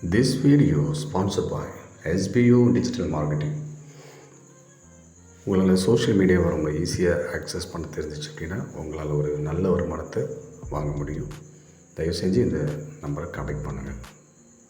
This video sponsored by SBU Digital Marketing. உங்களால் social மீடியாவை வரவங்க ஈஸியாக ஆக்சஸ் பண்ண தெரிஞ்சிச்சு அப்படின்னா உங்களால் ஒரு நல்ல வருமானத்தை வாங்க முடியும் தயவு செஞ்சு இந்த நம்பரை கான்டாக்ட் பண்ணுங்கள்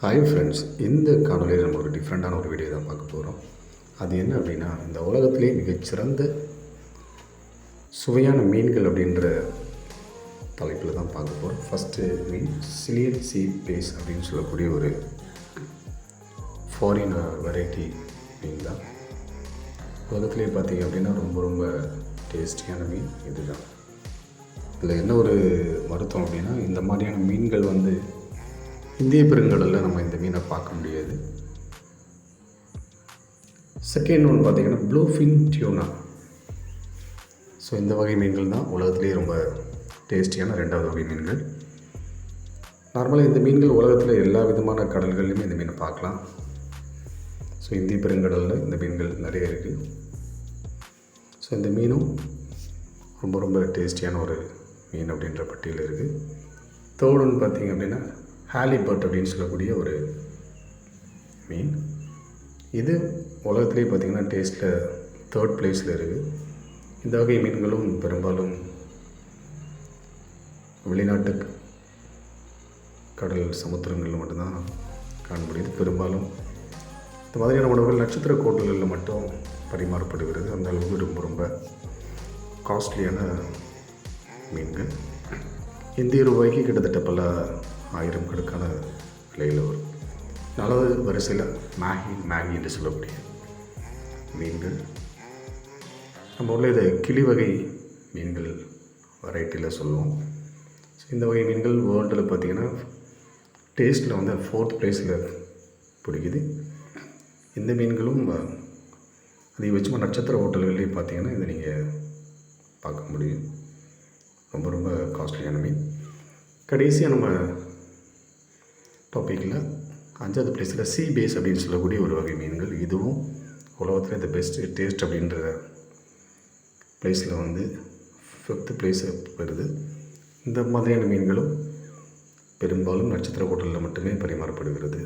ஹாய் ஃப்ரெண்ட்ஸ் இந்த காணொலியில் நம்ம ஒரு டிஃப்ரெண்ட்டான ஒரு வீடியோ தான் பார்க்க போகிறோம் அது என்ன அப்படின்னா இந்த உலகத்திலே மிகச்சிறந்த சுவையான மீன்கள் அப்படின்ற தலைப்பில் தான் பார்க்க போகிறோம் ஃபஸ்ட்டு மீன் சிலியன் சீ பேஸ் அப்படின்னு சொல்லக்கூடிய ஒரு ஃபாரின் வெரைட்டி மீன் தான். உலகத்திலே பார்த்திங்க அப்படின்னா ரொம்ப ரொம்ப டேஸ்டியான மீன் இதுதான். இதில் என்ன ஒரு வருத்தம் அப்படின்னா இந்த மாதிரியான மீன்கள் வந்து இந்திய பெருங்கடலில் நம்ம இந்த மீனை பார்க்க முடியாது. செகண்ட் ஒன்று பார்த்திங்கன்னா ப்ளூஃபின் டியூனா ஸோ இந்த வகை மீன்கள் தான் உலகத்துலேயே ரொம்ப டேஸ்டியான ரெண்டாவது வகை மீன்கள். நார்மலாக இந்த மீன்கள் உலகத்தில் எல்லா விதமான கடல்கள்லையுமே இந்த மீனை பார்க்கலாம். ஸோ இந்திய பெருங்கடலில் இந்த மீன்கள் நிறைய இருக்குது ஸோ இந்த மீனும் ரொம்ப ரொம்ப டேஸ்டியான ஒரு மீன் அப்படின்ற பட்டியல் இருக்குது தேர்டுன்னு பார்த்தீங்க அப்படின்னா ஹாலிபர்ட் அப்படின்னு சொல்லக்கூடிய ஒரு மீன். இது உலகத்திலே பார்த்திங்கன்னா டேஸ்ட்டில் தேர்ட் பிளேஸில் இருக்குது இந்த வகை மீன்களும் பெரும்பாலும் வெளிநாட்டு கடல் சமுத்திரங்களில் மட்டும்தான் காண முடியுது பெரும்பாலும் இந்த மாதிரியான உணவுகள் நட்சத்திர கோட்டல்களில் மட்டும் பரிமாறப்படுகிறது. அந்த அளவுக்கு ரொம்ப ரொம்ப காஸ்ட்லியான மீன்கள். இந்திய ரூபாய்க்கு கிட்டத்தட்ட பல ஆயிரம் கணக்கான விலையில் வரும். நல்லது வரிசையில் மேகி மேகி என்று சொல்லக்கூடிய மீன்கள். நம்ம ஊரில் இதை கிளி வகை மீன்கள் வெரைட்டியில் சொல்லுவோம். ஸோ இந்த வகை மீன்கள் வேர்ல்டில் பார்த்திங்கன்னா டேஸ்ட்டில் வந்து ஃபோர்த் ப்ளேஸில் பிடிக்குது. இந்த மீன்களும் அதிகபட்சமாக நட்சத்திர ஹோட்டல்கள்லேயும் பார்த்தீங்கன்னா இதை நீங்கள் பார்க்க முடியும். ரொம்ப ரொம்ப காஸ்ட்லியான மீன். கடைசியாக நம்ம டாப்பிக்கில் அஞ்சாவது பிளேஸில் சி பேஸ் அப்படின்னு சொல்லக்கூடிய ஒரு வகை மீன்கள். இதுவும் உலகத்தில் இந்த பெஸ்ட்டு டேஸ்ட் அப்படின்ற பிளேஸில் வந்து ஃபிஃப்த்து பிளேஸை வருது. இந்த மாதிரியான மீன்களும் பெரும்பாலும் நட்சத்திர ஹோட்டலில் மட்டுமே பரிமாறப்படுகிறது.